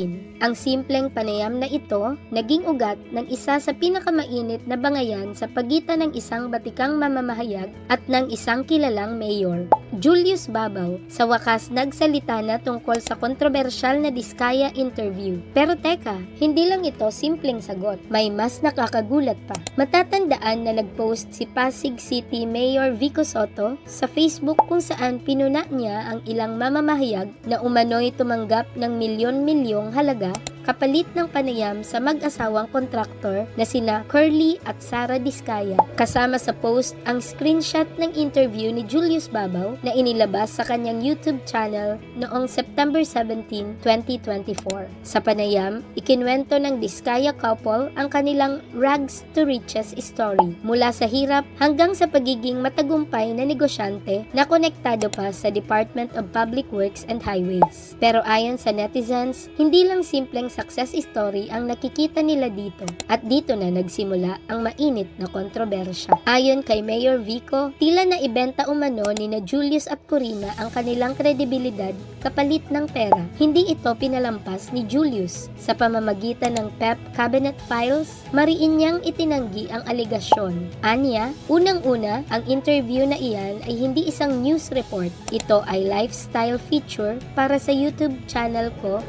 hatiin. Ang simpleng panayam na ito naging ugat ng isa sa pinakamainit na bangayan sa pagitan ng isang batikang mamamahayag at ng isang kilalang mayor. Julius Babaw, sa wakas nagsalita na tungkol sa kontrobersyal na Diskaya interview. Pero teka, hindi lang ito simpleng sagot. May mas nakakagulat pa. Matatandaan na nagpost si Pasig City Mayor Vico Soto sa Facebook kung saan pinuna niya ang ilang mamamahayag na umano'y tumanggap ng milyon-milyong halaga kapalit ng panayam sa mag-asawang kontraktor na sina Curly at Sara Diskaya. Kasama sa post ang screenshot ng interview ni Julius Babaw na inilabas sa kanyang YouTube channel noong September 17, 2024. Sa panayam, ikinwento ng Diskaya couple ang kanilang rags to riches story mula sa hirap hanggang sa pagiging matagumpay na negosyante na konektado pa sa Department of Public Works and Highways. Pero ayon sa netizens, hindi lang simpleng success story ang nakikita nila dito at dito na nagsimula ang mainit na kontrobersya. Ayon kay Mayor Vico, tila na ibenta umano ni na Julius at Corina ang kanilang kredibilidad kapalit ng pera. Hindi ito pinalampas ni Julius. Sa pamamagitan ng PEP cabinet files, mariin niyang itinanggi ang alegasyon. Anya, unang-una, ang interview na iyan ay hindi isang news report. Ito ay lifestyle feature para sa YouTube channel ko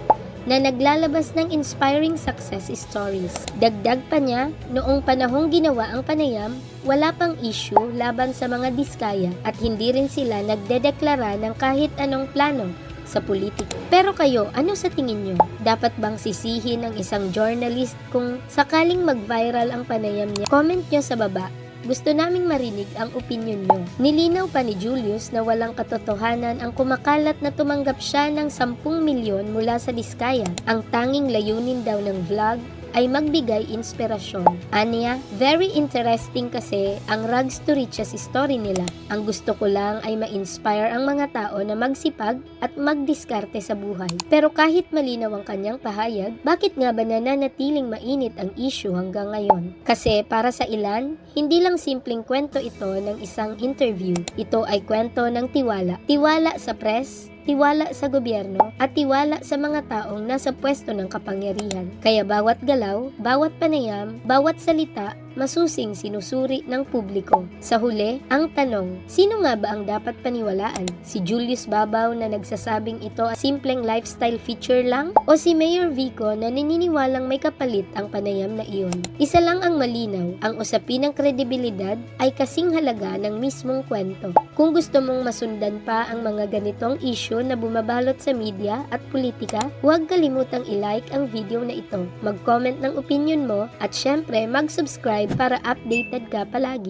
na naglalabas ng inspiring success stories. Dagdag pa niya, noong panahong ginawa ang panayam, wala pang issue laban sa mga diskaya at hindi rin sila nagdedeklara ng kahit anong plano sa politiko. Pero kayo, ano sa tingin nyo? Dapat bang sisihin ng isang journalist kung sakaling mag-viral ang panayam niya? Comment nyo sa baba gusto naming marinig ang opinion nyo. Nilinaw pa ni Julius na walang katotohanan ang kumakalat na tumanggap siya ng 10 milyon mula sa Diskaya. Ang tanging layunin daw ng vlog ay magbigay inspirasyon. Anya, very interesting kasi ang rags to riches story nila. Ang gusto ko lang ay ma-inspire ang mga tao na magsipag at magdiskarte sa buhay. Pero kahit malinaw ang kanyang pahayag, bakit nga ba nananatiling mainit ang issue hanggang ngayon? Kasi para sa ilan, hindi lang simpleng kwento ito ng isang interview. Ito ay kwento ng tiwala. Tiwala sa press, tiwala sa gobyerno, at tiwala sa mga taong nasa pwesto ng kapangyarihan. Kaya bawat galaw, bawat panayam, bawat salita, masusing sinusuri ng publiko. Sa huli, ang tanong, sino nga ba ang dapat paniwalaan? Si Julius Babaw na nagsasabing ito ay simpleng lifestyle feature lang? O si Mayor Vico na naniniwalang may kapalit ang panayam na iyon? Isa lang ang malinaw, ang usapin ng kredibilidad ay kasing halaga ng mismong kwento. Kung gusto mong masundan pa ang mga ganitong issue na bumabalot sa media at politika, huwag kalimutang i-like ang video na ito, mag-comment ng opinion mo, at syempre mag-subscribe para updated ka palagi.